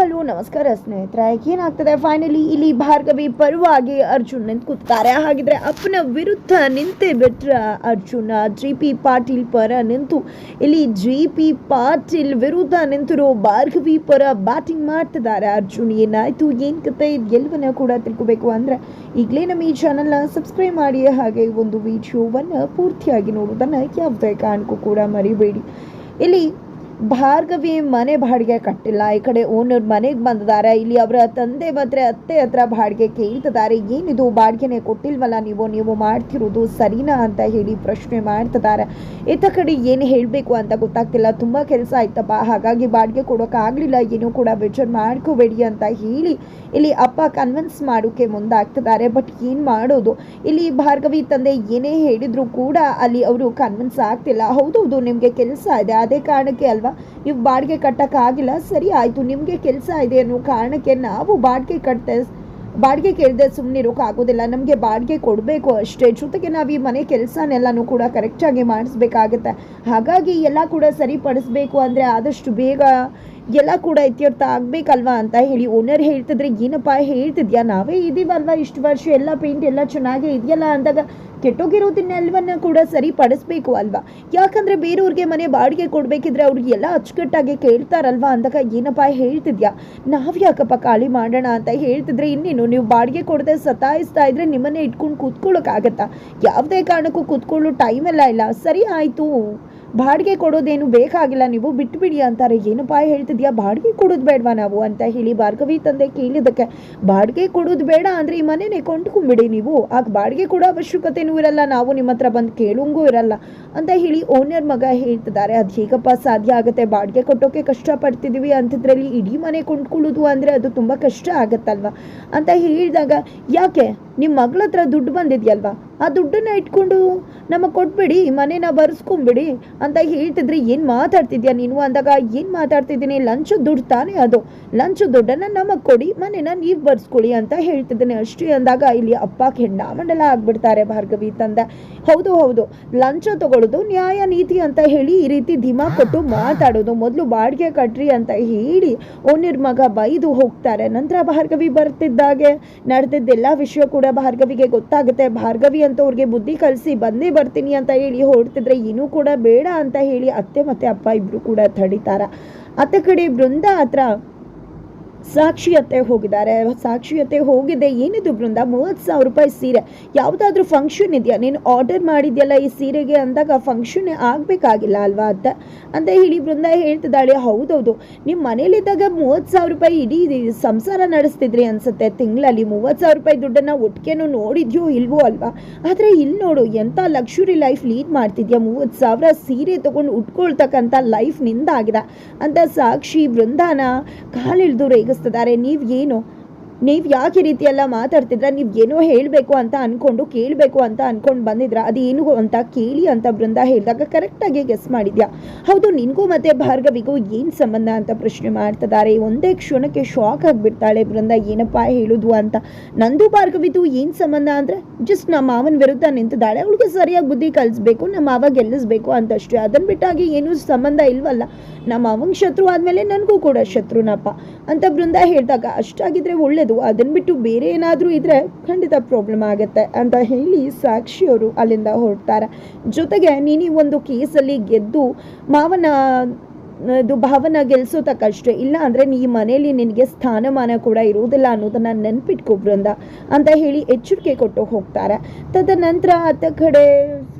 Hello, ನಮಸ್ಕಾರ ಸ್ನೇಹಿತರೆ. ಏನಾಗ್ತದೆ? ಫೈನಲಿ ಇಲ್ಲಿ ಭಾರ್ಗವಿ ಪರವಾಗಿ ಅರ್ಜುನ್ ನಿಂತು ಕೂತಾರೆ ಹಾಗಿದ್ರೆ ಅಪ್ಪನ ವಿರುದ್ಧ ನಿಂತೆ ಬಿಟ್ರ ಅರ್ಜುನ. ಜಿ ಪಿ ಪಾಟೀಲ್ ಪರ ನಿಂತು, ಇಲ್ಲಿ ಜಿ ಪಿ ಪಾಟೀಲ್ ವಿರುದ್ಧ ನಿಂತಿರೋ ಭಾರ್ಗವಿ ಪರ ಬ್ಯಾಟಿಂಗ್ ಮಾಡ್ತಿದ್ದಾರೆ ಅರ್ಜುನ್. ಏನಾಯ್ತು? ಏನ್ ಕತೆ? ಎಲ್ಲವನ್ನ ಕೂಡ ತಿಳ್ಕೊಬೇಕು ಅಂದ್ರೆ ಈಗಲೇ ನಮ್ಮ ಈ ಚಾನಲ್ನ ಸಬ್ಸ್ಕ್ರೈಬ್ ಮಾಡಿ. ಹಾಗೆ ಒಂದು ವಿಡಿಯೋವನ್ನು ಪೂರ್ತಿಯಾಗಿ ನೋಡೋದನ್ನ ಯಾವುದೇ ಕಾರಣಕ್ಕೂ ಕೂಡ ಮರಿಬೇಡಿ. ಇಲ್ಲಿ ಭಾರ್ಗವಿ ಮನೆ ಬಾಡಿಗೆ ಕಟ್ಟಿಲ್ಲ. ಈ ಕಡೆ ಓನರ್ ಮನೆಗೆ ಬಂದಿದ್ದಾರೆ. ಇಲ್ಲಿ ಅವರ ತಂದೆ ಮತ್ತೆ ಅತ್ತೆ ಹತ್ರ ಬಾಡಿಗೆ ಕೇಳ್ತಿದ್ದಾರೆ. ಏನಿದು? ಬಾಡಿಗೆನೆ ಕೊಟ್ಟಿಲ್ವಲ್ಲ ನೀವು? ನೀವು ಮಾಡ್ತಿರೋದು ಸರಿನಾ ಅಂತ ಹೇಳಿ ಪ್ರಶ್ನೆ ಮಾಡ್ತಿದ್ದಾರೆ. ಇತ್ತ ಕಡೆ ಏನು ಹೇಳಬೇಕು ಅಂತ ಗೊತ್ತಾಗ್ತಿಲ್ಲ. ತುಂಬ ಕೆಲಸ ಆಯ್ತಪ್ಪ. ಹಾಗಾಗಿ ಬಾಡಿಗೆ ಕೊಡೋಕ್ಕಾಗಲಿಲ್ಲ ಏನೂ ಕೂಡ ಬೇಜಾರು ಮಾಡ್ಕೋಬೇಡಿ ಅಂತ ಹೇಳಿ ಇಲ್ಲಿ ಅಪ್ಪ ಕನ್ವಿನ್ಸ್ ಮಾಡೋಕೆ ಮುಂದಾಗ್ತಿದ್ದಾರೆ. ಬಟ್ ಏನು ಮಾಡೋದು? ಇಲ್ಲಿ ಭಾರ್ಗವಿ ತಂದೆ ಏನೇ ಹೇಳಿದರೂ ಕೂಡ ಅಲ್ಲಿ ಅವರು ಕನ್ವಿನ್ಸ್ ಆಗ್ತಿಲ್ಲ. ಹೌದೌದು, ನಿಮಗೆ ಕೆಲಸ ಇದೆ. ಅದೇ ಕಾರಣಕ್ಕೆ ಅಲ್ವಾ? ನೀವು ಬಾಡಿಗೆ ಕಟ್ಟೋಕ್ಕಾಗಿಲ್ಲ ಸರಿ ಆಯಿತು, ನಿಮಗೆ ಕೆಲಸ ಇದೆ ಅನ್ನೋ ಕಾರಣಕ್ಕೆ ನಾವು ಬಾಡಿಗೆ ಕಟ್ತೆ ಬಾಡಿಗೆ ಕೇಳದೆ ಸುಮ್ಮನೆ ಇರೋಕ್ಕಾಗೋದಿಲ್ಲ ನಮಗೆ ಬಾಡಿಗೆ ಕೊಡಬೇಕು ಅಷ್ಟೇ. ಜೊತೆಗೆ ನಾವು ಈ ಮನೆ ಕೆಲಸನೆಲ್ಲನೂ ಕೂಡ ಕರೆಕ್ಟಾಗಿ ಮಾಡಿಸ್ಬೇಕಾಗತ್ತೆ. ಹಾಗಾಗಿ ಎಲ್ಲ ಕೂಡ ಸರಿಪಡಿಸ್ಬೇಕು ಅಂದರೆ ಆದಷ್ಟು ಬೇಗ ಎಲ್ಲ ಕೂಡ ಇತ್ಯರ್ಥ ಆಗಬೇಕಲ್ವಾ ಅಂತ ಹೇಳಿ ಓನರ್ ಹೇಳ್ತಿದ್ರೆ. ಏನಪ್ಪ ಹೇಳ್ತಿದ್ಯಾ? ನಾವೇ ಇದ್ದೀವಲ್ವಾ ಇಷ್ಟು ವರ್ಷ? ಎಲ್ಲ ಪೇಂಟ್ ಎಲ್ಲ ಚೆನ್ನಾಗೇ ಇದೆಯಲ್ಲ ಅಂದಾಗ ಕೆಟ್ಟೋಗಿರೋದನ್ನೆಲ್ಲವನ್ನ ಕೂಡ ಸರಿಪಡಿಸ್ಬೇಕು ಅಲ್ವಾ? ಯಾಕಂದ್ರೆ ಬೇರೆಯವ್ರಿಗೆ ಮನೆ ಬಾಡಿಗೆ ಕೊಡಬೇಕಿದ್ರೆ ಅವ್ರಿಗೆ ಎಲ್ಲ ಅಚ್ಚುಕಟ್ಟಾಗಿ ಕೇಳ್ತಾರಲ್ವಾ ಅಂದಾಗ ಏನಪ್ಪ ಹೇಳ್ತಿದ್ಯಾ? ನಾವು ಯಾಕಪ್ಪ ಖಾಲಿ ಮಾಡೋಣ ಅಂತ ಹೇಳ್ತಿದ್ರೆ ಇನ್ನೇನು? ನೀವು ಬಾಡಿಗೆ ಕೊಡದೆ ಸತಾಯಿಸ್ತಾ ಇದ್ರೆ ನಿಮ್ಮನ್ನೇ ಇಟ್ಕೊಂಡು ಕೂತ್ಕೊಳ್ಳೋಕ್ಕಾಗತ್ತಾ ಯಾವುದೇ ಕಾರಣಕ್ಕೂ ಕೂತ್ಕೊಳ್ಳೋ ಟೈಮ್ ಎಲ್ಲ ಇಲ್ಲ. ಸರಿ ಆಯಿತು. ಬಾಡಿಗೆ ಕೊಡೋದೇನು ಬೇಕಾಗಿಲ್ಲ ನೀವು, ಬಿಟ್ಬಿಡಿ ಅಂತಾರೆ. ಏನಪ್ಪ ಹೇಳ್ತಿದ್ಯಾ? ಬಾಡಿಗೆ ಕೊಡೋದು ಬೇಡವಾ ನಾವು? ಅಂತ ಹೇಳಿ ಭಾರ್ಗವಿ ತಂದೆ ಕೇಳಿದ್ದಕ್ಕೆ, ಬಾಡಿಗೆ ಕೊಡೋದು ಬೇಡ ಅಂದರೆ ಈ ಮನೆನೇ ಕೊಂಡ್ಕೊಂಬಿಡಿ ನೀವು. ಆಗ ಬಾಡಿಗೆ ಕೊಡೋ ಅವಶ್ಯಕತೆನೂ ಇರಲ್ಲ, ನಾವು ನಿಮ್ಮ ಹತ್ರ ಬಂದು ಕೇಳೋಂಗೂ ಇರಲ್ಲ. ಅಂತ ಹೇಳಿ ಓನರ್ ಮಗ ಹೇಳ್ತಿದ್ದಾರೆ, ಅದು ಹೇಗಪ್ಪ ಸಾಧ್ಯ ಆಗುತ್ತೆ? ಬಾಡಿಗೆ ಕೊಟ್ಟೋಕೆ ಕಷ್ಟಪಡ್ತಿದ್ದೀವಿ ಅಂಥದ್ರಲ್ಲಿ ಇಡೀ ಮನೆ ಕೊಂಡ್ಕೊಳ್ಳೋದು ಅಂದರೆ ಅದು ತುಂಬ ಕಷ್ಟ ಆಗುತ್ತಲ್ವ? ಅಂತ ಹೇಳಿದಾಗ, ಯಾಕೆ? ನಿಮ್ಮ ಮಗಳ ಹತ್ರ ದುಡ್ಡು ಬಂದಿದ್ಯಲ್ವಾ? ಆ ದುಡ್ಡನ್ನ ಇಟ್ಕೊಂಡು ನಮಗೆ ಕೊಟ್ಬಿಡಿ, ಮನೇನ ಬರ್ಸ್ಕೊಂಬಿಡಿ ಅಂತ ಹೇಳ್ತಿದ್ರೆ ಏನು ಮಾತಾಡ್ತಿದ್ಯಾ ನೀನು ಅಂದಾಗ? ಏನು ಮಾತಾಡ್ತಿದ್ದೀನಿ? ಲಂಚ್ ದುಡ್ಡು ತಾನೇ ಅದು. ಲಂಚ ದುಡ್ಡನ್ನು ನಮಗೆ ಕೊಡಿ, ಮನೇನ ನೀವು ಬರ್ಸ್ಕೊಳ್ಳಿ ಅಂತ ಹೇಳ್ತಿದ್ದೀನಿ ಅಷ್ಟೇ ಅಂದಾಗ ಇಲ್ಲಿ ಅಪ್ಪ ಕೆಂಡಾಮಂಡಲ ಆಗ್ಬಿಡ್ತಾರೆ ಭಾರ್ಗವಿ ತಂದ. ಹೌದು ಹೌದು. ಲಂಚ ತಗೊಳ್ಳೋದು ನ್ಯಾಯ ನೀತಿ ಅಂತ ಹೇಳಿ ಈ ರೀತಿ ಧಿಮಾ ಕೊಟ್ಟು ಮಾತಾಡೋದು. ಮೊದಲು ಬಾಡಿಗೆ ಕಟ್ರಿ ಅಂತ ಹೇಳಿ ಓ ಮಗ ಬೈದು ಹೋಗ್ತಾರೆ. ನಂತರ ಭಾರ್ಗವಿ ಬರ್ತಿದ್ದಾಗೆ ನಡೆದಿದ್ದೆಲ್ಲ ವಿಷಯ ಕೂಡ ಭಾರ್ಗವಿಗೆ ಗೊತ್ತಾಗುತ್ತೆ. ಭಾರ್ಗವಿ ಅಂತ ಅವ್ರಿಗೆ ಬುದ್ಧಿ ಕಲಿಸಿ, ಬಂದೇ ಬರ್ತೀನಿ ಅಂತ ಹೇಳಿ ಹೊರಡ್ತಿದ್ರೆ ಇನ್ನೂ ಕೂಡ ಬೇಡ ಅಂತ ಹೇಳಿ ಅತ್ತೆ ಮತ್ತೆ ಅಪ್ಪ ಇಬ್ಬರು ಕೂಡ ತಡಿತಾರ. ಅತ್ತ ಕಡೆ ಬೃಂದ ಹತ್ರ ಸಾಕ್ಷಿಯತೆ ಹೋಗಿದ್ದಾರೆ. ಸಾಕ್ಷಿಯತೆ ಹೋಗಿದೆ. ಏನಿದು ಬೃಂದ? ಮೂವತ್ತು ಸಾವಿರ ರೂಪಾಯಿ ಸೀರೆ. ಯಾವುದಾದ್ರೂ ಫಂಕ್ಷನ್ ಇದೆಯಾ? ನೀನು ಆರ್ಡರ್ ಮಾಡಿದ್ಯಲ್ಲ ಈ ಸೀರೆಗೆ ಅಂದಾಗ ಫಂಕ್ಷನ್ ಆಗಬೇಕಾಗಿಲ್ಲ ಅಲ್ವಾ ಅಂತ. ಅಂತ ಹೇಳಿ ಬೃಂದ ಹೇಳ್ತಿದ್ದಾಳೆ, ಹೌದೌದು. ನಿಮ್ಮ ಮನೇಲಿದ್ದಾಗ ಮೂವತ್ತು ಸಾವಿರ ರೂಪಾಯಿ ಇಡೀ ಸಂಸಾರ ನಡೆಸ್ತಿದ್ರಿ ಅನ್ಸುತ್ತೆ. ತಿಂಗಳಲ್ಲಿ ಮೂವತ್ತು ಸಾವಿರ ರೂಪಾಯಿ ದುಡ್ಡನ್ನು ಒಟ್ಟಿಗೆನೂ ನೋಡಿದ್ಯೋ ಇಲ್ವೋ ಅಲ್ವಾ? ಆದರೆ ಇಲ್ಲಿ ನೋಡು ಎಂಥ ಲಕ್ಷುರಿ ಲೈಫ್ ಲೀಡ್ ಮಾಡ್ತಿದ್ಯಾ? ಮೂವತ್ತು ಸಾವಿರ ಸೀರೆ ತೊಗೊಂಡು ಉಟ್ಕೊಳ್ತಕ್ಕಂಥ ಲೈಫ್ ನಿಂದಾಗಿದೆ ಅಂತ ಸಾಕ್ಷಿ ಬೃಂದಾನ ಕಾಲಿಳಿದು ರೇಗಿಸ್ತಿದ್ದಾರೆ ನೀವು ಏನು ನೀವು ಯಾಕೆ ಈ ರೀತಿ ಎಲ್ಲ ಮಾತಾಡ್ತಿದ್ರ? ನೀವು ಏನೋ ಹೇಳಬೇಕು ಅಂತ ಅಂದ್ಕೊಂಡು ಕೇಳಬೇಕು ಅಂತ ಅಂದ್ಕೊಂಡು ಬಂದಿದ್ರ. ಅದೇನು ಅಂತ ಕೇಳಿ ಅಂತ ಬೃಂದ ಹೇಳಿದಾಗ ಕರೆಕ್ಟಾಗಿ ಗೆಸ್ ಮಾಡಿದ್ಯಾ? ಹೌದು, ನಿನಗೂ ಮತ್ತೆ ಭಾರ್ಗವಿಗೂ ಏನು ಸಂಬಂಧ ಅಂತ ಪ್ರಶ್ನೆ ಮಾಡ್ತಿದ್ದಾರೆ ಒಂದೇ ಕ್ಷಣಕ್ಕೆ ಶಾಕ್ ಆಗಿಬಿಡ್ತಾಳೆ ಬೃಂದ. ಏನಪ್ಪ ಹೇಳುದು ಅಂತ. ನಂದು ಭಾರ್ಗವಿದು ಏನು ಸಂಬಂಧ ಅಂದರೆ ಜಸ್ಟ್ ನಮ್ಮ ಮಾವನ ವಿರುದ್ಧ ನಿಂತಿದ್ದಾಳೆ. ಅವಳಿಗೆ ಸರಿಯಾಗಿ ಬುದ್ಧಿ ಕಲಿಸ್ಬೇಕು, ನಮ್ಮ ಮಾವ ಗೆಲ್ಲಿಸ್ಬೇಕು ಅಂತಷ್ಟೇ. ಅದನ್ನು ಬಿಟ್ಟಾಗಿ ಏನೂ ಸಂಬಂಧ ಇಲ್ವಲ್ಲ? ನಮ್ಮ ಮಾವಂಗೆ ಶತ್ರು ಆದಮೇಲೆ ನನಗೂ ಕೂಡ ಶತ್ರುನಪ್ಪ ಅಂತ ಬೃಂದ ಹೇಳಿದಾಗ, ಅಷ್ಟಾಗಿದ್ರೆ ಒಳ್ಳೇದು. ಅದನ್ನ ಬಿಟ್ಟು ಬೇರೆ ಏನಾದರೂ ಇದ್ದರೆ ಖಂಡಿತ ಪ್ರಾಬ್ಲಮ್ ಆಗುತ್ತೆ ಅಂತ ಹೇಳಿ ಸಾಕ್ಷಿಯವರು ಅಲ್ಲಿಂದ ಹೊರಡ್ತಾರೆ. ಜೊತೆಗೆ ನೀನು ಒಂದು ಕೇಸಲ್ಲಿ ಗೆದ್ದು ಮಾವನ, ಇದು ಭಾವನ ಗೆಲ್ಸೋತಕ್ಕಷ್ಟೇ ಇಲ್ಲ ಅಂದರೆ ನೀ ಮನೆಯಲ್ಲಿ ನಿನಗೆ ಸ್ಥಾನಮಾನ ಕೂಡ ಇರುವುದಿಲ್ಲ ಅನ್ನೋದನ್ನು ನೆನ್ಪಿಟ್ಕೊಬ್ರಂದ ಅಂತ ಹೇಳಿ ಎಚ್ಚರಿಕೆ ಕೊಟ್ಟು ಹೋಗ್ತಾರೆ. ತದನಂತರ ಅತ್ತ ಕಡೆ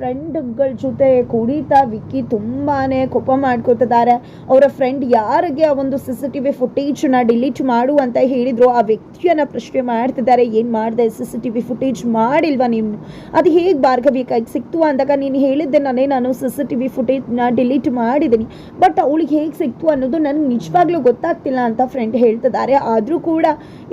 ಫ್ರೆಂಡ್ಗಳ ಜೊತೆ ಕುಡಿತಾ ವಿಕ್ಕಿ ತುಂಬಾ ಕೋಪ ಮಾಡ್ಕೋತಿದ್ದಾರೆ. ಅವರ ಫ್ರೆಂಡ್ ಯಾರಿಗೆ ಆ ಒಂದು ಸಿ ಸಿ ಟಿ ವಿ ಫುಟೇಜನ್ನ ಡಿಲೀಟ್ ಮಾಡು ಅಂತ ಹೇಳಿದ್ರು ಆ ವ್ಯಕ್ತಿಯನ್ನು ಪ್ರಶ್ನೆ ಮಾಡ್ತಿದ್ದಾರೆ. ಏನು ಮಾಡಿದೆ? C C T V footage ಮಾಡಿಲ್ವಾ ನೀನು? ಅದು ಹೇಗೆ ಭಾರ್ಗವಿ? ಸಿಕ್ತು ಅಂದಾಗ ನೀನು ಹೇಳಿದ್ದೆ ನಾನೇ ನಾನು ಸಿ ಸಿ ಟಿ ವಿ ಫುಟೇಜ್ನ ಡಿಲೀಟ್ ಮಾಡಿದ್ದೀನಿ. ಬಟ್ ಅವಳಿಗೆ ಹೇಗೆ ಸಿಕ್ತು ಅನ್ನೋದು ನನಗೆ ನಿಜವಾಗ್ಲೂ ಗೊತ್ತಾಗ್ತಿಲ್ಲ ಅಂತ ಫ್ರೆಂಡ್ ಹೇಳ್ತಿದ್ದಾರೆ. ಆದರೂ ಕೂಡ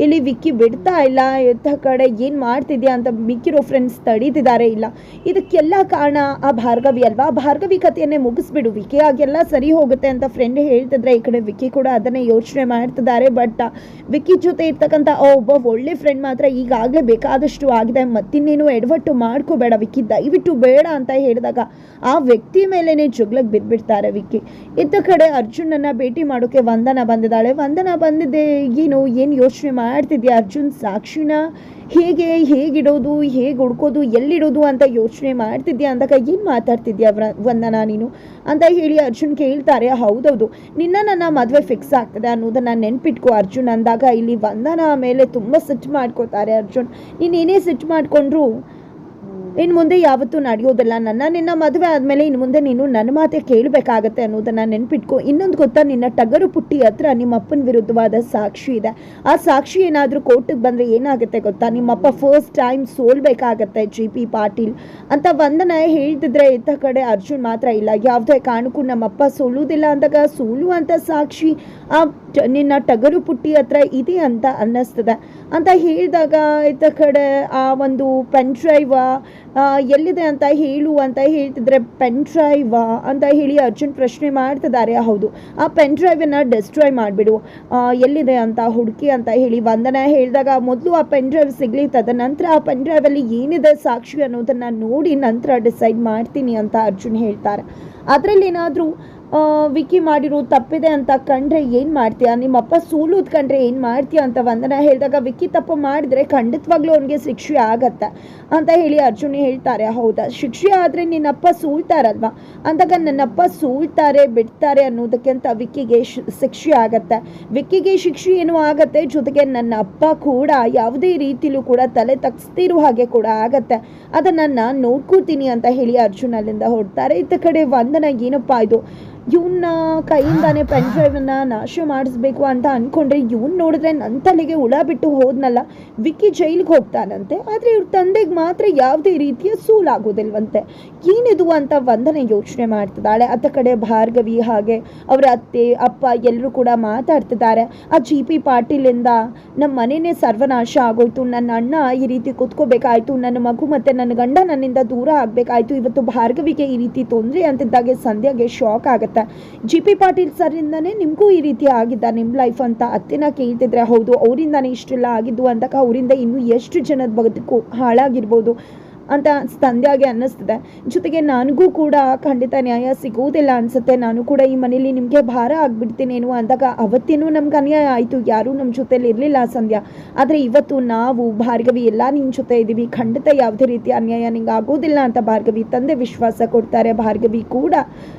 ಇಲ್ಲಿ ವಿಕ್ಕಿ ಬಿಡ್ತಾ ಇಲ್ಲ. ಎತ್ತ ಕಡೆ ಏನು ಮಾಡ್ತಿದ್ಯಾ ಅಂತ ಮಿಕ್ಕಿರೋ ಫ್ರೆಂಡ್ಸ್ ತಡೀತಿದ್ದಾರೆ. ಇಲ್ಲ. ಇದಕ್ಕೆಲ್ಲ ಕಾರಣ ಆ ಭಾರ್ಗವಿ ಅಲ್ವಾ? ಭಾರ್ಗವಿ ಕಥೆಯನ್ನೇ ಮುಗಿಸ್ಬಿಡು, ವಿಕಿ. ಆಗೆಲ್ಲ ಸರಿ ಹೋಗುತ್ತೆ ಅಂತ ಫ್ರೆಂಡ್ ಹೇಳ್ತಿದ್ರೆ ಈ ಕಡೆ ವಿಕಿ ಕೂಡ ಅದನ್ನೇ ಯೋಚನೆ ಮಾಡ್ತಿದ್ದಾರೆ. ಬಟ್ ವಿಕಿ ಜೊತೆ ಇರ್ತಕ್ಕಂಥ ಒಬ್ಬ ಒಳ್ಳೆ ಫ್ರೆಂಡ್ ಮಾತ್ರ ಈಗಾಗಲೇ ಬೇಕಾದಷ್ಟು ಆಗಿದೆ. ಮತ್ತಿನ್ನೇನು ಎಡವಟ್ಟು ಮಾಡ್ಕೋಬೇಡ ವಿಕ್ಕಿ ದಯವಿಟ್ಟು ಬೇಡ ಅಂತ ಹೇಳಿದಾಗ ಆ ವ್ಯಕ್ತಿ ಮೇಲೇನೆ ಜುಗ್ಲಕ್ಕೆ ಬಿದ್ದುಬಿಡ್ತಾರೆ ವಿಕ್ಕಿ ಇತ್ತ ಕಡೆ ಅರ್ಜುನನ್ನ ಭೇಟಿ ಮಾಡೋಕೆ ವಂದನ ಬಂದಿದ್ದಾಳೆ. ವಂದನ ಬಂದಿದ್ದೆ ಏನು ಏನು ಯೋಚನೆ ಮಾಡ್ತಿದ್ಯಾ ಅರ್ಜುನ್? ಸಾಕ್ಷಿನ? ಹೇಗೆ, ಹೇಗಿಡೋದು, ಹೇಗೆ ಹುಡ್ಕೋದು, ಎಲ್ಲಿಡೋದು ಅಂತ ಯೋಚನೆ ಮಾಡ್ತಿದ್ಯಾ ಅಂದಾಗ ಏನು ಮಾತಾಡ್ತಿದ್ಯಾ ವ್ರ, ವಂದನ ನೀನು? ಅಂತ ಹೇಳಿ ಅರ್ಜುನ್ ಕೇಳ್ತಾರೆ. ಹೌದೌದು. ನಿನ್ನ ನನ್ನ ಮದುವೆ ಫಿಕ್ಸ್ ಆಗ್ತದೆ ಅನ್ನೋದನ್ನು ನೆನ್ಪಿಟ್ಕೋ ಅರ್ಜುನ್ ಅಂದಾಗ ಇಲ್ಲಿ ವಂದನ ಮೇಲೆ ತುಂಬ ಸಿಟ್ಟು ಮಾಡ್ಕೋತಾರೆ ಅರ್ಜುನ್. ನೀನು ಏನೇ ಸಿಟ್ಟು ಮಾಡಿಕೊಂಡ್ರು ಇನ್ನು ಮುಂದೆ ಯಾವತ್ತೂ ನಡೆಯೋದಿಲ್ಲ. ನನ್ನ, ನಿನ್ನ ಮದುವೆ ಆದಮೇಲೆ ಇನ್ನು ಮುಂದೆ ನೀನು ನನ್ನ ಮಾತೆ ಕೇಳಬೇಕಾಗತ್ತೆ ಅನ್ನೋದನ್ನ ನೆನ್ಪಿಟ್ಕೊ. ಇನ್ನೊಂದು ಗೊತ್ತಾ, ನಿನ್ನ ಟಗರು ಪುಟ್ಟಿ ಹತ್ರ ನಿಮ್ಮ ಅಪ್ಪನ ವಿರುದ್ಧವಾದ ಸಾಕ್ಷಿ ಇದೆ. ಆ ಸಾಕ್ಷಿ ಏನಾದರೂ ಕೋರ್ಟಿಗೆ ಬಂದರೆ ಏನಾಗುತ್ತೆ ಗೊತ್ತಾ? ನಿಮ್ಮಪ್ಪ ಫಸ್ಟ್ ಟೈಮ್ ಸೋಲ್ಬೇಕಾಗತ್ತೆ ಜಿ ಪಿ ಪಾಟೀಲ್ ಅಂತ ವಂದನ ಹೇಳ್ತಿದ್ರೆ ಇತ್ತ ಕಡೆ ಅರ್ಜುನ್ ಮಾತ್ರ ಇಲ್ಲ. ಯಾವುದೇ ಕಾರಣಕ್ಕೂ ನಮ್ಮಪ್ಪ ಸೋಲುವುದಿಲ್ಲ ಅಂದಾಗ ಸೋಲುವಂಥ ಸಾಕ್ಷಿ ಆ ನಿನ್ನ ಟಗರು ಪುಟ್ಟಿ ಹತ್ರ ಇದೆ ಅಂತ ಅನ್ನಿಸ್ತದೆ. ಅಂತ ಹೇಳಿದಾಗ ಇತ್ತ ಕಡೆ ಆ ಒಂದು ಪೆನ್ ಡ್ರೈವ ಎಲ್ಲಿದೆ ಅಂತ ಹೇಳು ಅಂತ ಹೇಳ್ತಿದ್ರೆ ಪೆನ್ ಡ್ರೈವ್ ಅಂತ ಹೇಳಿ ಅರ್ಜುನ್ ಪ್ರಶ್ನೆ ಮಾಡ್ತಿದ್ದಾರೆ, ಹೌದು. ಆ ಪೆನ್ ಡ್ರೈವನ್ನ ಡಿಸ್ಟ್ರಾಯ್ ಮಾಡಿಬಿಡು. ಎಲ್ಲಿದೆ ಅಂತ ಹುಡುಕಿ ಅಂತ ಹೇಳಿ ವಂದನ ಹೇಳಿದಾಗ ಮೊದಲು ಆ ಪೆನ್ ಡ್ರೈವ್ ಸಿಗ್ಲಿ ತದನಂತರ ಆ ಪೆನ್ ಡ್ರೈವಲ್ಲಿ ಏನಿದೆ ಸಾಕ್ಷಿ ಅನ್ನೋದನ್ನ ನೋಡಿ ನಂತರ ಡಿಸೈಡ್ ಮಾಡ್ತೀನಿ ಅಂತ ಅರ್ಜುನ್ ಹೇಳ್ತಾರೆ. ಅದರಲ್ಲಿ ಏನಾದರೂ ವಿಕಿ ಮಾಡಿರೋ ತಪ್ಪಿದೆ ಅಂತ ಕಂಡ್ರೆ ಏನು ಮಾಡ್ತೀಯಾ? ನಿಮ್ಮಪ್ಪ ಸೂಲು ಕಂಡ್ರೆ ಏನು ಮಾಡ್ತೀಯ ಅಂತ ವಂದನ ಹೇಳಿದಾಗ ವಿಕ್ಕಿ ತಪ್ಪು ಮಾಡಿದ್ರೆ ಖಂಡಿತವಾಗ್ಲೂ ಅವನಿಗೆ ಶಿಕ್ಷೆ ಆಗತ್ತೆ ಅಂತ ಹೇಳಿ ಅರ್ಜುನ್ ಹೇಳ್ತಾರೆ. ಹೌದಾ? ಶಿಕ್ಷೆ ಆದರೆ ನಿನ್ನಪ್ಪ ಸೂಳ್ತಾರಲ್ವಾ? ಅಂದಾಗ ನನ್ನಪ್ಪ ಸೂಳ್ತಾರೆ, ಬಿಡ್ತಾರೆ ಅನ್ನೋದಕ್ಕಿಂತ ವಿಕ್ಕಿಗೆ ಶಿಕ್ಷೆ ಆಗತ್ತೆ. ವಿಕ್ಕಿಗೆ ಶಿಕ್ಷೆ ಏನು ಆಗತ್ತೆ, ಜೊತೆಗೆ ನನ್ನ ಅಪ್ಪ ಕೂಡ ಯಾವುದೇ ರೀತಿಲೂ ಕೂಡ ತಲೆ ತಗ್ಸ್ತಿರೋ ಹಾಗೆ ಕೂಡ ಆಗತ್ತೆ. ಅದನ್ನು ನಾನು ನೋಡ್ಕೋತೀನಿ ಅಂತ ಹೇಳಿ ಅರ್ಜುನ್ ಅಲ್ಲಿಂದ ಹೊರಡ್ತಾರೆ. ಇತ್ತ ಕಡೆ ವಂದನ ಏನಪ್ಪ ಇದು? ಇವನ್ನ ಕೈಯಿಂದಾನೆ ಪೆನ್ ಡ್ರೈವನ್ನ ನಾಶ ಮಾಡಿಸ್ಬೇಕು ಅಂತ ಅನ್ಕೊಂಡ್ರೆ ಇವನ್ ನೋಡಿದ್ರೆ ನನ್ನ ತಲೆಗೆ ಹುಳ ಬಿಟ್ಟು ಹೋದ್ನಲ್ಲ. ವಿಕ್ಕಿ ಜೈಲಿಗೆ ಹೋಗ್ತಾನಂತೆ. ಆದರೆ ಇವ್ರ ತಂದೆಗೆ ಮಾತ್ರ ಯಾವುದೇ ರೀತಿಯ ಸೂಲಾಗೋದಿಲ್ವಂತೆ. ಏನಿದು ಅಂತ ವಂದನೆ ಯೋಚನೆ ಮಾಡ್ತಿದ್ದಾಳೆ. ಅತ್ತ ಕಡೆ ಭಾರ್ಗವಿ ಹಾಗೆ ಅವರ ಅತ್ತೆ, ಅಪ್ಪ ಎಲ್ಲರೂ ಕೂಡ ಮಾತಾಡ್ತಿದ್ದಾರೆ. ಆ ಜಿ ಪಿ ಪಾಟೀಲಿಂದ ನಮ್ಮ ಮನೆಯೇ ಸರ್ವನಾಶ ಆಗೋಯ್ತು. ನನ್ನ ಅಣ್ಣ ಈ ರೀತಿ ಕುತ್ಕೋಬೇಕಾಯ್ತು. ನನ್ನ ಮಗು ಮತ್ತೆ ನನ್ನ ಗಂಡ ನನ್ನಿಂದ ದೂರ ಆಗಬೇಕಾಯ್ತು. ಇವತ್ತು ಭಾರ್ಗವಿಗೆ ಈ ರೀತಿ ತೊಂದರೆ ಅಂತಿದ್ದಾಗೆ ಸಂಧ್ಯಾಗೆ ಶಾಕ್ ಆಗುತ್ತೆ. ಜಿ ಪಿ ಪಾಟೀಲ್ ಸರಿಂದನೇ ನಿಮಗೂ ಈ ರೀತಿ ಆಗಿದ್ದ ನಿಮ್ಮ ಲೈಫ್ ಅಂತ ಅತ್ತಿನ ಕೇಳ್ತಿದ್ರೆ, ಹೌದು, ಅವರಿಂದನೇ ಇಷ್ಟೆಲ್ಲ ಆಗಿದ್ದು ಅಂದಾಗ ಅವರಿಂದ ಇನ್ನೂ ಎಷ್ಟು ಜನದ ಬದುಕು ಹಾಳಾಗಿರ್ಬೋದು. ಅಂತ ಸಂಧ್ಯಾಗೆ ಅನ್ನಿಸ್ತಿದೆ. ಜೊತೆಗೆ ನನಗೂ ಕೂಡ ಖಂಡಿತ ನ್ಯಾಯ ಸಿಗೋದಿಲ್ಲ ಅನ್ಸುತ್ತೆ. ನಾನು ಕೂಡ ಈ ಮನೇಲಿ ನಿಮಗೆ ಭಾರ ಆಗ್ಬಿಡ್ತೀನೇನೋ ಅಂದಾಗ ಅವತ್ತೇನು ನಮ್ಗೆ ಅನ್ಯಾಯ ಆಯಿತು. ಯಾರೂ ನಮ್ಮ ಜೊತೆಲಿ ಇರಲಿಲ್ಲ ಸಂಧ್ಯಾ. ಆದರೆ ಇವತ್ತು ನಾವು, ಭಾರ್ಗವಿ ಎಲ್ಲ ನಿನ್ನ ಜೊತೆ ಇದ್ದೀವಿ ಖಂಡಿತ ಯಾವುದೇ ರೀತಿ ಅನ್ಯಾಯ ನಿಂಗೆ ಆಗೋದಿಲ್ಲ ಅಂತ ಭಾರ್ಗವಿ ತಂದೆ ವಿಶ್ವಾಸ ಕೊಡ್ತಾರೆ. ಭಾರ್ಗವಿ ಕೂಡ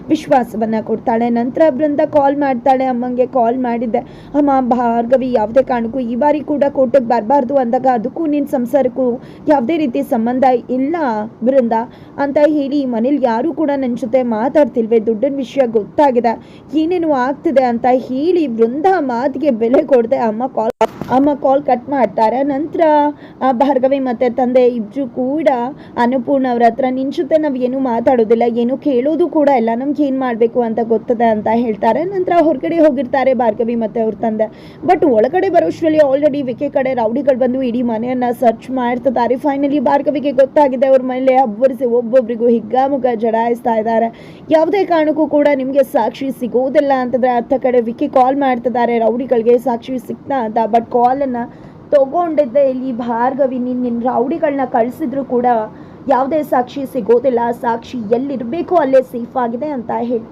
ವಿಶ್ವಾಸವನ್ನು ಕೊಡ್ತಾಳೆ. ನಂತರ ಬೃಂದ ಕಾಲ್ ಮಾಡ್ತಾಳೆ. ಅಮ್ಮಂಗೆ ಕಾಲ್ ಮಾಡಿದ್ದೆ. ಅಮ್ಮ, ಭಾರ್ಗವಿ ಯಾವುದೇ ಕಾರಣಕ್ಕೂ ಈ ಬಾರಿ ಕೂಡ ಕೋಟಕ್ಕೆ ಬರಬಾರ್ದು ಅಂದಾಗ ಅದಕ್ಕೂ ನಿನ್ನ ಸಂಸಾರಕ್ಕೂ ಯಾವುದೇ ರೀತಿ ಸಂಬಂಧ ಇಲ್ಲ ಬೃಂದ ಅಂತ ಹೇಳಿ ಮನೇಲಿ ಯಾರೂ ಕೂಡ ನನ್ನ ಜೊತೆ ಮಾತಾಡ್ತಿಲ್ವೇ? ದುಡ್ಡಿನ ವಿಷಯ ಗೊತ್ತಾಗಿದೆ. ಏನೇನು ಆಗ್ತಿದೆ ಅಂತ ಹೇಳಿ ಬೃಂದ ಮಾತಿಗೆ ಬೆಲೆ ಕೊಡದೆ ಅಮ್ಮ ಕಾಲ್ ಅಮ್ಮ ಕಾಲ್ ಕಟ್ ಮಾಡ್ತಾರೆ. ನಂತರ ಭಾರ್ಗವಿ ಮತ್ತೆ ತಂದೆ ಇಬ್ಬರು ಕೂಡ ಅನ್ನಪೂರ್ಣ ಅವ್ರ ಹತ್ರ ನಿನ್ನ ಜೊತೆ ನಾವು ಏನೂ ಮಾತಾಡೋದಿಲ್ಲ, ಏನು ಕೇಳೋದು ಕೂಡ ಇಲ್ಲ, ನಮ್ಗೆ ಏನು ಮಾಡಬೇಕು ಅಂತ ಗೊತ್ತದೆ ಅಂತ ಹೇಳ್ತಾರೆ. ನಂತರ ಹೊರಗಡೆ ಹೋಗಿರ್ತಾರೆ ಭಾರ್ಗವಿ ಮತ್ತೆ ಅವ್ರ ತಂದೆ. ಬಟ್ ಒಳಗಡೆ ಬರೋಷ್ಟರಲ್ಲಿ ಆಲ್ರೆಡಿ ವಿಕೆ ಕಡೆ ರೌಡಿಗಳು ಬಂದು ಇಡೀ ಮನೆಯನ್ನ ಸರ್ಚ್ ಮಾಡ್ತಿದ್ದಾರೆ. ಫೈನಲಿ ಭಾರ್ಗವಿಗೆ ಗೊತ್ತಾಗಿದೆ ಅವ್ರ ಮೇಲೆ ಅಬ್ಬರಿಸಿ ಒಬ್ಬೊಬ್ಬರಿಗೂ ಹಿಗ್ಗಾಮುಗ ಜಡಾಯಿಸ್ತಾ ಇದ್ದಾರೆ. ಯಾವುದೇ ಕಾರಣಕ್ಕೂ ಕೂಡ ನಿಮಗೆ ಸಾಕ್ಷಿ ಸಿಗೋದಿಲ್ಲ ಅಂತಂದ್ರೆ ಅರ್ಥ ಕಡೆ ವಿಕ್ಕಿ ಕಾಲ್ ಮಾಡ್ತಿದ್ದಾರೆ. ರೌಡಿಗಳಿಗೆ ಸಾಕ್ಷಿ ಸಿಗ್ತಾ ಅಂತ. ಬಟ್ ಕಾಲನ್ನು ತಗೊಂಡಿದ್ದೆ ಇಲ್ಲಿ ಭಾರ್ಗವಿ. ನಿನ್ನ ರೌಡಿಗಳನ್ನ ಕಳಿಸಿದ್ರು ಕೂಡ ಯಾವುದೇ ಸಾಕ್ಷಿ ಸಿಗೋದಿಲ್ಲ. ಸಾಕ್ಷಿ ಎಲ್ಲಿರಬೇಕು ಅಲ್ಲೇ ಸೇಫ್ ಆಗಿದೆ ಅಂತ ಹೇಳ್ತಾರೆ